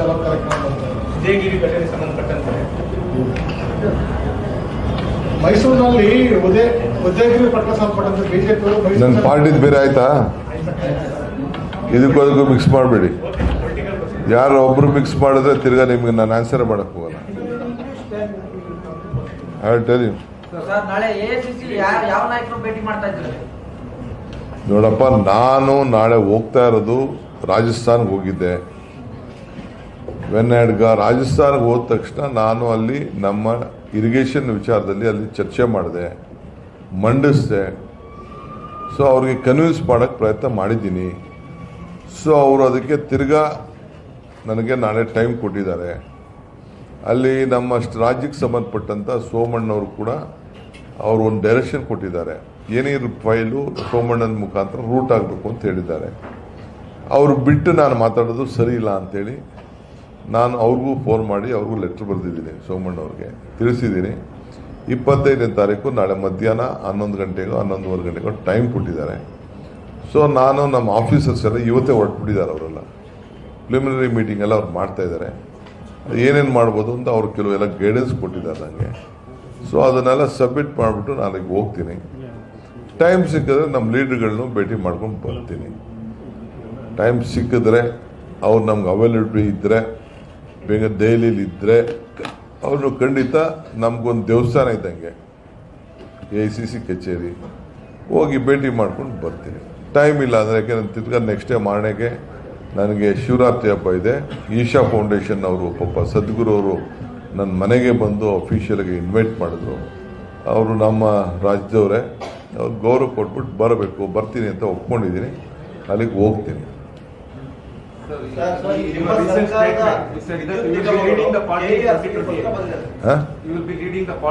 ಚಾಲಕ ಕಾರ್ಯಕ್ರಮ ಉದಯಗಿರಿ ಘಟನೆಗೆ ಸಂಬಂಧಪಟ್ಟಂತೆ. ಮೈಸೂರಿನಲ್ಲಿ ಉದಯ ಉದಯಗಿರಿ ಪಟ್ಟಣ ಸಂಬಂಧಪಟ್ಟಂತೆ ಬಿಜೆಪಿ ನನ್ನ ಪಾರ್ಟಿದ್ ಬೇರೆ ಆಯ್ತಾ? ಇದಕ್ಕೂ ಮಿಕ್ಸ್ ಮಾಡಬೇಡಿ. ಯಾರು ಒಬ್ರು ಮಿಕ್ಸ್ ಮಾಡಿದ್ರೆ ತಿರ್ಗಾ ನಿಮ್ಗೆ ನಾನು ಆನ್ಸರ್ ಮಾಡಕ್ ಹೋಗಲ್ಲ. ಟೆಲ್ ಯು ಸರ್ ನಾಳೆ ಎಐಸಿಸಿ ಯಾರು ಯಾವ ನಾಯಕರು ಭೇಟಿ ಮಾಡ್ತಾ ಇದ್ದಾರೆ? ನೋಡಪ್ಪ ನಾನು ನಾಳೆ ಹೋಗ್ತಾ ಇರೋದು ರಾಜಸ್ಥಾನ್ಗೆ ಹೋಗಿದ್ದೆ. ವೆನ್ನಡ್ಗ ರಾಜಸ್ಥಾನಕ್ಕೆ ಹೋದ ತಕ್ಷಣ ನಾನು ಅಲ್ಲಿ ನಮ್ಮ ಇರಿಗೇಷನ್ ವಿಚಾರದಲ್ಲಿ ಅಲ್ಲಿ ಚರ್ಚೆ ಮಾಡಿದೆ, ಮಂಡಿಸಿದೆ. ಸೊ ಅವ್ರಿಗೆ ಕನ್ವಿನ್ಸ್ ಮಾಡೋಕ್ಕೆ ಪ್ರಯತ್ನ ಮಾಡಿದ್ದೀನಿ. ಸೊ ಅವರು ಅದಕ್ಕೆ ತಿರ್ಗಾ ನನಗೆ ನಾಳೆ ಟೈಮ್ ಕೊಟ್ಟಿದ್ದಾರೆ. ಅಲ್ಲಿ ನಮ್ಮ ರಾಜ್ಯಕ್ಕೆ ಸಂಬಂಧಪಟ್ಟಂಥ ಸೋಮಣ್ಣವರು ಕೂಡ ಅವರು ಒಂದು ಡೈರೆಕ್ಷನ್ ಕೊಟ್ಟಿದ್ದಾರೆ. ಏನೇ ಫೈಲು ಸೋಮಣ್ಣನ ಮುಖಾಂತರ ರೂಟ್ ಆಗಬೇಕು ಅಂತ ಹೇಳಿದ್ದಾರೆ. ಅವರು ಬಿಟ್ಟು ನಾನು ಮಾತಾಡೋದು ಸರಿ ಇಲ್ಲ ಅಂತೇಳಿ ನಾನು ಅವ್ರಿಗೂ ಫೋನ್ ಮಾಡಿ ಅವ್ರಿಗೂ ಲೆಟ್ರ್ ಬರೆದಿದ್ದೀನಿ ಸೋಮಣ್ಣವ್ರಿಗೆ ತಿಳಿಸಿದ್ದೀನಿ. ಇಪ್ಪತ್ತೈದನೇ ತಾರೀಕು ನಾಳೆ ಮಧ್ಯಾಹ್ನ ಹನ್ನೊಂದು ಗಂಟೆಗೋ, ಹನ್ನೊಂದುವರೆ ಗಂಟೆಗೋ ಟೈಮ್ ಕೊಟ್ಟಿದ್ದಾರೆ. ಸೊ ನಾನು ನಮ್ಮ ಆಫೀಸರ್ಸ್ ಎಲ್ಲ ಇವತ್ತೇ ಹೊರಟ್ಬಿಟ್ಟಿದ್ದಾರೆ ಅವರೆಲ್ಲ. ಪ್ರಿಲಿಮಿನರಿ ಮೀಟಿಂಗ್ ಎಲ್ಲ ಅವ್ರು ಮಾಡ್ತಾ ಇದ್ದಾರೆ. ಏನೇನು ಮಾಡ್ಬೋದು ಅಂತ ಅವ್ರು ಕೆಲವೆಲ್ಲ ಗೈಡೆನ್ಸ್ ಕೊಟ್ಟಿದ್ದಾರೆ ನನಗೆ ಸೊ ಅದನ್ನೆಲ್ಲ ಸಬ್ಮಿಟ್ ಮಾಡಿಬಿಟ್ಟು ನಾನು ಈಗ ಹೋಗ್ತೀನಿ. ಟೈಮ್ ಸಿಕ್ಕಿದ್ರೆ ನಮ್ಮ ಲೀಡರ್ಗಳನ್ನು ಭೇಟಿ ಮಾಡ್ಕೊಂಡು ಬರ್ತೀನಿ. ಟೈಮ್ ಸಿಕ್ಕಿದ್ರೆ ಅವ್ರು ನಮ್ಗೆ ಅವೈಲಬಿಲಿಟಿ ಇದ್ದರೆ ಬೇಗ ದೆಹಲಿಲಿ ಇದ್ದರೆ ಅವರು ಖಂಡಿತ ನಮಗೊಂದು ದೇವಸ್ಥಾನ ಇದ್ದಂಗೆ. ಎ ಸಿ ಸಿ ಕಚೇರಿ. ಹೋಗಿ ಭೇಟಿ ಮಾಡ್ಕೊಂಡು ಬರ್ತೀನಿ. ಟೈಮ್ ಇಲ್ಲ ಅಂದರೆ ಯಾಕೆಂದ್ರೆ ತಿರ್ಗಾ ನೆಕ್ಸ್ಟ್ ಡೇ ಮಾರ್ನೆಗೆ ನನಗೆ ಶಿವರಾತ್ರಿ ಹಬ್ಬ ಇದೆ. ಈಶಾ ಫೌಂಡೇಶನ್ ಅವರು, ಪಾಪ ಸದ್ಗುರು ಅವರು ನನ್ನ ಮನೆಗೆ ಬಂದು ಅಫಿಷಿಯಲ್ಗೆ ಇನ್ವೈಟ್ ಮಾಡಿದ್ರು. ಅವರು ನಮ್ಮ ರಾಜ್ಯದವರೇ ಅವ್ರು ಗೌರವ ಕೊಟ್ಬಿಟ್ಟು ಬರಬೇಕು, ಬರ್ತೀನಿ ಅಂತ ಒಪ್ಕೊಂಡಿದ್ದೀನಿ. ಅಲ್ಲಿಗೆ ಹೋಗ್ತೀನಿ. Huh? You will be reading the